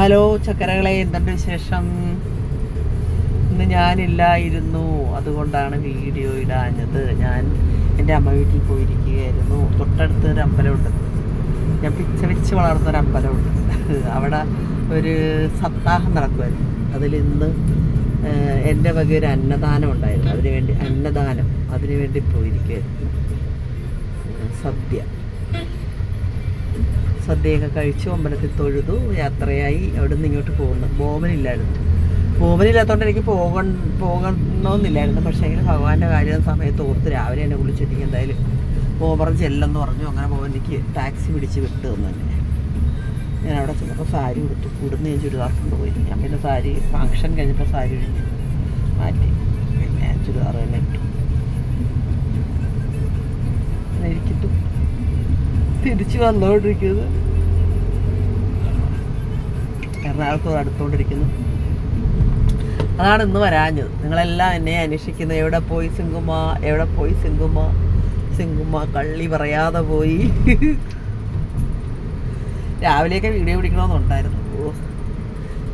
Hello ചക്കരകളെ എന്തുണ്ട് വിശേഷം? ഇന്ന് ഞാനില്ലായിരുന്നു. അതുകൊണ്ടാണ് വീഡിയോ ഇടാഞ്ഞത്. ഞാൻ എന്റെ അമ്മ വീട്ടിൽ പോയിരിക്കുകയായിരുന്നു. തൊട്ടടുത്ത് ഒരു അമ്പലമുണ്ട്. ഞാൻ പിച്ച വെച്ച് വളർന്ന ഒരു അമ്പലമുണ്ട്. അവിടെ ഒരു സപ്താഹം നടക്കുമായിരുന്നു അതിലിന്ന് എന്റെ വക ഒരു അന്നദാനം ഉണ്ടായിരുന്നു. അതിനുവേണ്ടി അന്നദാനം അതിനുവേണ്ടി പോയിരിക്കുകയായിരുന്നു. സദ്യ. സദ്യയൊക്കെ കഴിച്ചു അമ്പലത്തിൽ തൊഴുതു യാത്രയായി അവിടെ നിന്ന് ഇങ്ങോട്ട് പോകുന്നു. ബോബനില്ലായിരുന്നു. ബോബനില്ലാത്തതുകൊണ്ട് എനിക്ക് പോകൺ പോകണമെന്നില്ലായിരുന്നു. പക്ഷേ എങ്കിൽ ഭഗവാന്റെ കാര്യം സമയത്ത് ഓർത്ത് രാവിലെ എന്നെ വിളിച്ചിട്ട് എന്തായാലും ബോബറൻ ചെല്ലെന്ന് പറഞ്ഞു. അങ്ങനെ എനിക്ക് ടാക്സി പിടിച്ച് വിട്ടു തന്നെ ഞാൻ അവിടെ ചെന്നപ്പോൾ സാരി കൊടുത്തു ഇവിടുന്ന് ഞാൻ ചുരിദാർ കൊണ്ടുപോയി ഞാൻ പിന്നെ സാരി ഫങ്ഷൻ കഴിഞ്ഞപ്പോൾ സാരി ഒഴിഞ്ഞ് മാറ്റി. പിന്നെ ചുരിദാർ തന്നെ ഇട്ടു. തിരിച്ചു വന്നുകൊണ്ടിരിക്കുന്നത് എറണാകുളത്ത് അടുത്തുകൊണ്ടിരിക്കുന്നു അതാണ് ഇന്ന് വരാഞ്ഞത്. നിങ്ങളെല്ലാം എന്നെ അന്വേഷിക്കുന്നത് എവിടെ പോയി സിംഗുമ്മ എവിടെ പോയി സിംഗുമ്മ? സിംഗുമ്മ കള്ളി പറയാതെ പോയി. രാവിലെയൊക്കെ വീഡിയോ പിടിക്കണമെന്നുണ്ടായിരുന്നു.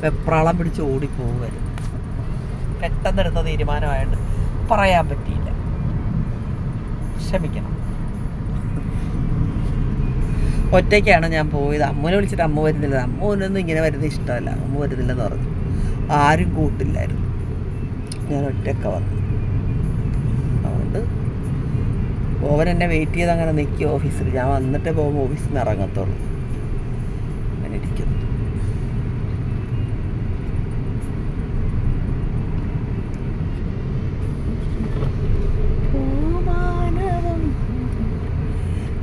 വെപ്രാളം പിടിച്ച് ഓടിപ്പോകുമായിരുന്നു പെട്ടെന്നെടുത്ത തീരുമാനമായിട്ട് പറയാൻ പറ്റിയില്ല. ക്ഷമിക്കണം. ഒറ്റയ്ക്കാണ് ഞാൻ പോയത്. അമ്മനെ വിളിച്ചിട്ട് അമ്മ വരുന്നില്ല. ഒന്നും ഇങ്ങനെ വരുന്നത് ഇഷ്ടമല്ല. അമ്മ വരുന്നില്ലെന്ന് പറഞ്ഞു. ആരും കൂട്ടില്ലായിരുന്നു. ഞാൻ ഒറ്റയ്ക്ക വന്നു അതുകൊണ്ട് ഓവൻ എന്നെ വെയിറ്റ് ചെയ്ത് അങ്ങനെ നിൽക്കും ഓഫീസിൽ. ഞാൻ വന്നിട്ടേ പോകുമ്പോൾ ഓഫീസിൽ നിന്ന് ഇറങ്ങത്തുള്ളൂ. അങ്ങനെ ഇരിക്കുന്നു.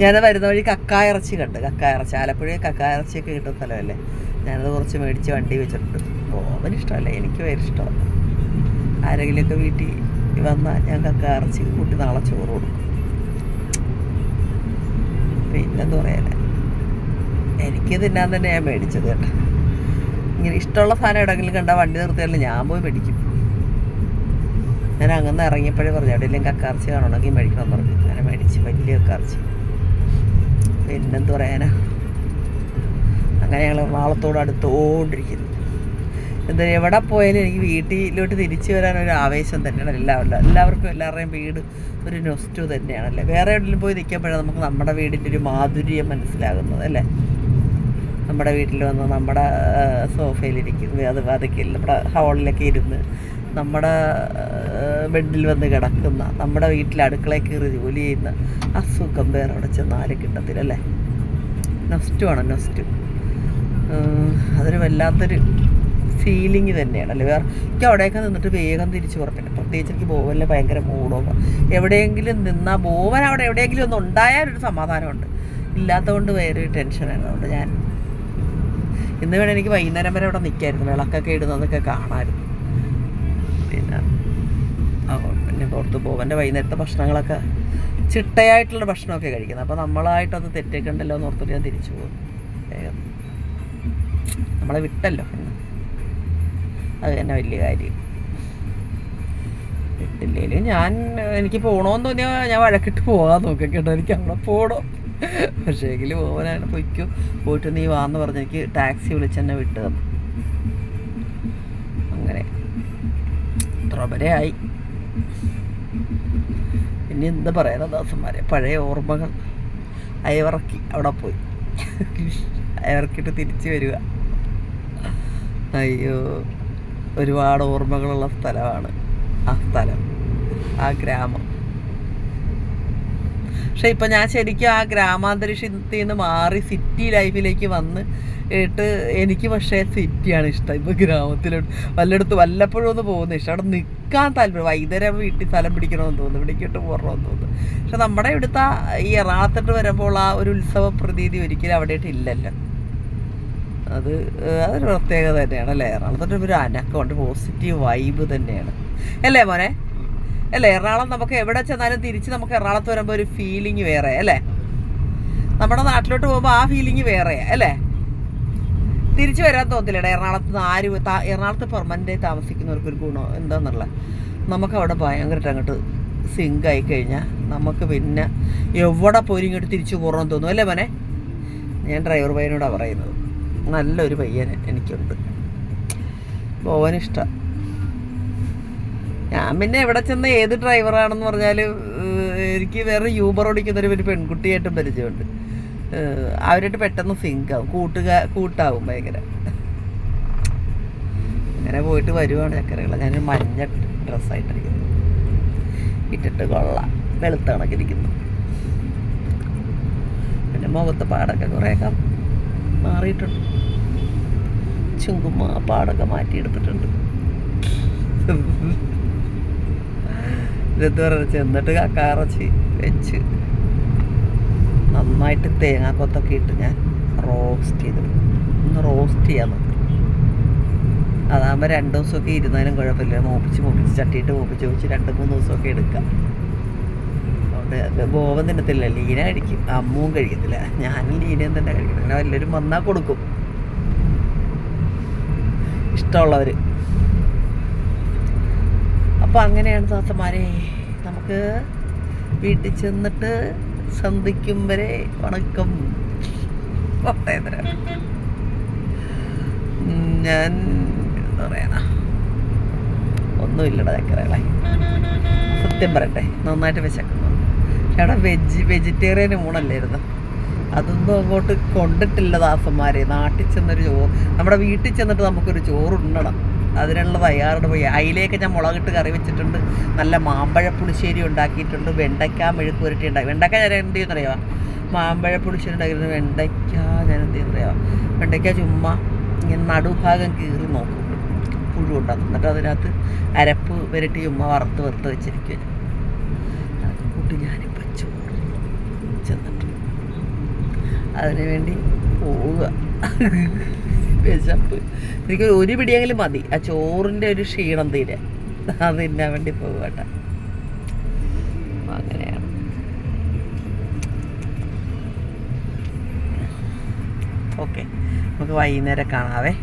ഞാൻ വരുന്ന വഴി കക്ക ഇറച്ചി കണ്ട്. കക്ക ഇറച്ചി ആലപ്പുഴയിൽ കക്കായ ഇറച്ചിയൊക്കെ കിട്ടുന്ന സ്ഥലമല്ലേ? ഞാനത് കുറച്ച് മേടിച്ച് വണ്ടി വെച്ചിട്ടുണ്ട്. ഓവന് ഇഷ്ടമല്ല എനിക്ക് വേറെ ഇഷ്ടമല്ല ആരെങ്കിലുമൊക്കെ വീട്ടിൽ വന്നാൽ ഞാൻ കക്ക ഇറച്ചി കൂട്ടി നാളെ ചോറ് കൊടുക്കും. പിന്നെന്താ പറയാ എനിക്ക് തിന്നാൻ തന്നെ ഞാൻ മേടിച്ചത് കേട്ടോ. ഇങ്ങനെ ഇഷ്ടമുള്ള സാധനം എവിടെയെങ്കിലും കണ്ടാൽ വണ്ടി നിർത്തിയാലും ഞാൻ പോയി മേടിക്കും. ഞാൻ അങ്ങനെ ഇറങ്ങിയപ്പോഴേ പറഞ്ഞു എവിടെയെങ്കിലും കക്കാർച്ചി കാണണമെങ്കിൽ മേടിക്കണം പറഞ്ഞു. അങ്ങനെ മേടിച്ച് വലിയ കക്കാർച്ചി പിന്നെന്ത് പറയാനാ? അങ്ങനെ ഞങ്ങൾ എറണാകുളത്തോട് അടുത്തോണ്ടിരിക്കുന്നു. എന്താ എവിടെ പോയാലും എനിക്ക് വീട്ടിലോട്ട് തിരിച്ചു വരാൻ ഒരു ആവേശം തന്നെയാണ് എല്ലാവരും എല്ലാവർക്കും എല്ലാവരുടെയും വീട് ഒരു നൊസ്റ്റു തന്നെയാണല്ലേ? വേറെ എവിടെയും പോയി നിൽക്കുമ്പോഴാണ് നമുക്ക് നമ്മുടെ വീടിന്റെ ഒരു മാധുര്യം മനസ്സിലാകുന്നത് അല്ലേ? നമ്മുടെ വീട്ടിൽ വന്ന് നമ്മുടെ സോഫയിലിരിക്കുന്നു അത് അതൊക്കെ നമ്മുടെ ഹാളിലൊക്കെ ഇരുന്ന് നമ്മുടെ ബെഡിൽ വന്ന് കിടക്കുന്ന നമ്മുടെ വീട്ടിൽ അടുക്കളയിൽ കയറി ജോലി ചെയ്യുന്ന ആ സുഖം വേറെ അവിടെ ചെന്നാലും കിട്ടത്തില്ല അല്ലേ? നൊസ്റ്റു ആണ് നൊസ്റ്റു അതൊരു വല്ലാത്തൊരു ഫീലിംഗ് തന്നെയാണ് അല്ലേ? വേറെ എനിക്ക് അവിടെയൊക്കെ നിന്നിട്ട് വേഗം തിരിച്ചു പുറപ്പെട്ടു. പ്രത്യേകിച്ച് എനിക്ക് ബോവനിലെ ഭയങ്കര മൂടോ എവിടെയെങ്കിലും നിന്നാൽ ബോവൻ അവിടെ എവിടെയെങ്കിലും ഒന്ന് ഉണ്ടായാലൊരു സമാധാനമുണ്ട്. ഇല്ലാത്തതുകൊണ്ട് വേറൊരു ടെൻഷനാണ് അതുകൊണ്ട് ഞാൻ ഇന്ന് വേണേൽ എനിക്ക് വൈകുന്നേരം വരെ അവിടെ നിൽക്കായിരുന്നു. വിളക്കൊക്കെ ഇടുന്നതൊക്കെ കാണാമായിരുന്നു. പിന്നെ പുറത്ത് പോകും. വൈകുന്നേരത്തെ ഭക്ഷണങ്ങളൊക്കെ ചിട്ടയായിട്ടുള്ള ഭക്ഷണമൊക്കെ കഴിക്കുന്നത്. അപ്പോൾ നമ്മളായിട്ടത് തെറ്റേക്കണ്ടല്ലോ എന്ന് ഓർത്തിട്ട് ഞാൻ തിരിച്ചു പോകും. വേഗം. നമ്മളെ വിട്ടല്ലോ. അത് തന്നെ വലിയ കാര്യം. വിട്ടില്ലേലും ഞാൻ എനിക്ക് പോകണമെന്ന് തോന്നിയാൽ ഞാൻ വഴക്കിട്ട് പോകാൻ നോക്കാം എനിക്ക് അവിടെ പോകണം പക്ഷേ എങ്കിൽ പോകാനാണ് പൊയ്ക്കോ. പോയിട്ട് നീ വാന്ന് പറഞ്ഞ് എനിക്ക് ടാക്സി വിളിച്ചെന്നെ വിട്ടു തന്നു. അങ്ങനെ. ത്രൊബരയായി ഇനി എന്താ പറയുന്ന ദാസന്മാരെ? പഴയ ഓർമ്മകൾ. അയവിറക്കി അവിടെ പോയി. അയവിറക്കിയിട്ട് തിരിച്ചു വരിക. അയ്യോ. ഒരുപാട് ഓർമ്മകളുള്ള സ്ഥലമാണ് ആ സ്ഥലം ആ ഗ്രാമം. പക്ഷെ ഇപ്പം ഞാൻ ശരിക്കും ആ ഗ്രാമാന്തരീക്ഷത്തിൽ നിന്ന് മാറി സിറ്റി ലൈഫിലേക്ക് വന്ന് ഇട്ട് എനിക്ക് പക്ഷേ സിറ്റിയാണ് ഇഷ്ടം. ഇപ്പൊ ഗ്രാമത്തിലോട്ട് വല്ലയിടത്ത് വല്ലപ്പോഴും ഒന്ന് പോകുന്ന ഇഷ്ടം. അവിടെ നിൽക്കാൻ താല്പര്യം. വൈകുന്നേരം വീട്ടിൽ സ്ഥലം പിടിക്കണമെന്ന് തോന്നുന്നു. ഇവിടേക്കിട്ട് പോകണമെന്ന് തോന്നുന്നു. പക്ഷെ നമ്മുടെ ഇവിടുത്തെ ഈ എറണാകുളത്തോട്ട് വരുമ്പോൾ ആ ഒരു ഉത്സവ പ്രതീതി ഒരിക്കലും അവിടെയായിട്ട് ഇല്ലല്ലോ. അത് അതൊരു പ്രത്യേകത തന്നെയാണ് അല്ലേ? എറണാകുളത്തോട്ട് ഒരു അനക്കമുണ്ട്. പോസിറ്റീവ് വൈബ് തന്നെയാണ്. അല്ലേ മോനെ? അല്ലേ? എറണാകുളം നമുക്ക് എവിടെ ചെന്നാലും തിരിച്ച് നമുക്ക് എറണാകുളത്ത് വരുമ്പോൾ ഒരു ഫീലിംഗ് വേറെ അല്ലേ? നമ്മുടെ നാട്ടിലോട്ട് പോകുമ്പോൾ ആ ഫീലിംഗ് വേറെ അല്ലേ? തിരിച്ചു വരാൻ തോന്നില്ല എറണാകുളത്ത് നിന്ന് ആരും എറണാകുളത്ത് പെർമനന്റ് താമസിക്കുന്നവർക്ക് ഒരു ഗുണം? എന്താണെന്നുള്ള നമുക്ക് അവിടെ ഭയങ്കരമായിട്ട് അങ്ങോട്ട് സിങ്ക് ആയി കഴിഞ്ഞാൽ നമുക്ക് പിന്നെ എവിടെ പോയി ഇങ്ങോട്ട് തിരിച്ചു പോകണമെന്ന് തോന്നും. അല്ലേ മോനെ? ഞാൻ ഡ്രൈവർ പയ്യനോടാണ് പറയുന്നത്. നല്ലൊരു പയ്യൻ എനിക്കുണ്ട്. പോവാനിഷ്ടം ഞാൻ പിന്നെ എവിടെ ചെന്ന ഏത് ഡ്രൈവറാണെന്ന് പറഞ്ഞാൽ എനിക്ക് വേറെ യൂബർ ഓടിക്കുന്നൊരു ഒരു പെൺകുട്ടിയായിട്ടും പരിചയമുണ്ട്. അവരായിട്ട് പെട്ടെന്ന് സിങ്ക് ആവും. കൂട്ടുകാ കൂട്ടാവും ഭയങ്കര. അങ്ങനെ പോയിട്ട് വരുവാണ് ചക്കരകൾ ഞാനൊരു മഞ്ഞ ഡ്രസ്സായിട്ടിരിക്കുന്നു. ഇട്ടിട്ട് കൊള്ളാം. വെളുത്ത കണക്കിരിക്കുന്നു. പിന്നെ മുഖത്ത് പാടൊക്കെ കുറേയൊക്കെ മാറിയിട്ടുണ്ട്. ചുങ്കുമ്മ പാടൊക്കെ മാറ്റിയെടുത്തിട്ടുണ്ട്. ഇതെന്ത് പറയുക ചെന്നിട്ട് കക്കാറച്ചി വെച്ച്. നന്നായിട്ട് തേങ്ങാക്കൊത്തൊക്കെ ഇട്ട് ഞാൻ റോസ്റ്റ് ചെയ്ത് ഒന്ന് റോസ്റ്റ് ചെയ്യാൻ നോക്കും. അതാകുമ്പോൾ രണ്ട് ദിവസമൊക്കെ ഇരുന്നാലും കുഴപ്പമില്ല. മൂപ്പിച്ച് മൂപ്പിച്ച് ചട്ടിയിട്ട് മൂപ്പിച്ച് മോപ്പിച്ച് രണ്ട് മൂന്ന് ദിവസമൊക്കെ എടുക്കാം അതുകൊണ്ട് ബോവൻ തിന്നത്തില്ല. ലീന കഴിക്കും. അമ്മുവും കഴിക്കത്തില്ല. ഞാനും ലീനയും തന്നെ കഴിക്കണം അങ്ങനെ വല്ലവരും വന്നാൽ കൊടുക്കും. ഇഷ്ടമുള്ളവർ അപ്പോൾ അങ്ങനെയാണ് താത്തമാരെ നമുക്ക് വീട്ടിൽ ചെന്നിട്ട് സന്ധിക്കും വരെ വണക്കം. ഞാൻ എന്താ പറയണ. ഒന്നുമില്ലടാ ചക്കരകളെ. സത്യം പറയട്ടെ നന്നായിട്ട് വിശക്കുന്നു എടാ വെജ് വെജിറ്റേറിയൻ ഊണല്ലായിരുന്നു. അതൊന്നും അങ്ങോട്ട് കൊണ്ടിട്ടില്ല ദാസന്മാരെ. നാട്ടിൽ ചെന്നൊരു ചോറ് നമ്മുടെ വീട്ടിൽ ചെന്നിട്ട് നമുക്കൊരു ചോറുണ്ണണം. അതിനുള്ള തയ്യാറെടുപ്പ് പോയി. അതിലേക്ക് ഞാൻ മുളകിട്ട് കറി വെച്ചിട്ടുണ്ട്. നല്ല മാമ്പഴ പുളിശ്ശേരി ഉണ്ടാക്കിയിട്ടുണ്ട്. വെണ്ടയ്ക്ക മെഴുക്ക് പുരട്ടി ഉണ്ടാക്കി. വെണ്ടയ്ക്ക ഞാൻ എന്ത് ചെയ്യുന്നറിയാം മാമ്പഴ പുളിശ്ശേരി ഉണ്ടാക്കി വെണ്ടയ്ക്ക ഞാൻ എന്ത് ചെയ്യുന്നറിയാം വെണ്ടയ്ക്ക ചുമ്മാ ഇങ്ങനെ നടുഭാഗം കീറി നോക്കും. പുഴു ഉണ്ടാക്കും. എന്നിട്ട് അതിനകത്ത് അരപ്പ് പുരട്ടി ചുമ്മാ വറുത്ത് വറുത്ത് വെച്ചിരിക്കും. അതൊക്കെ കൂട്ടി ഞാനിപ്പോൾ ചോറ് ചെന്നിട്ട് അതിനുവേണ്ടി പോവുക. വിശപ്പ്. എനിക്ക് ഒരു പിടിയെങ്കിലും മതി. ആ ചോറിന്റെ ഒരു ക്ഷീണം തീരെ. അത് തിന്നാൻ വേണ്ടി പോകട്ടെ അങ്ങനെയാണ്. ഓക്കെ. നമുക്ക് വൈകുന്നേരം കാണാവേ.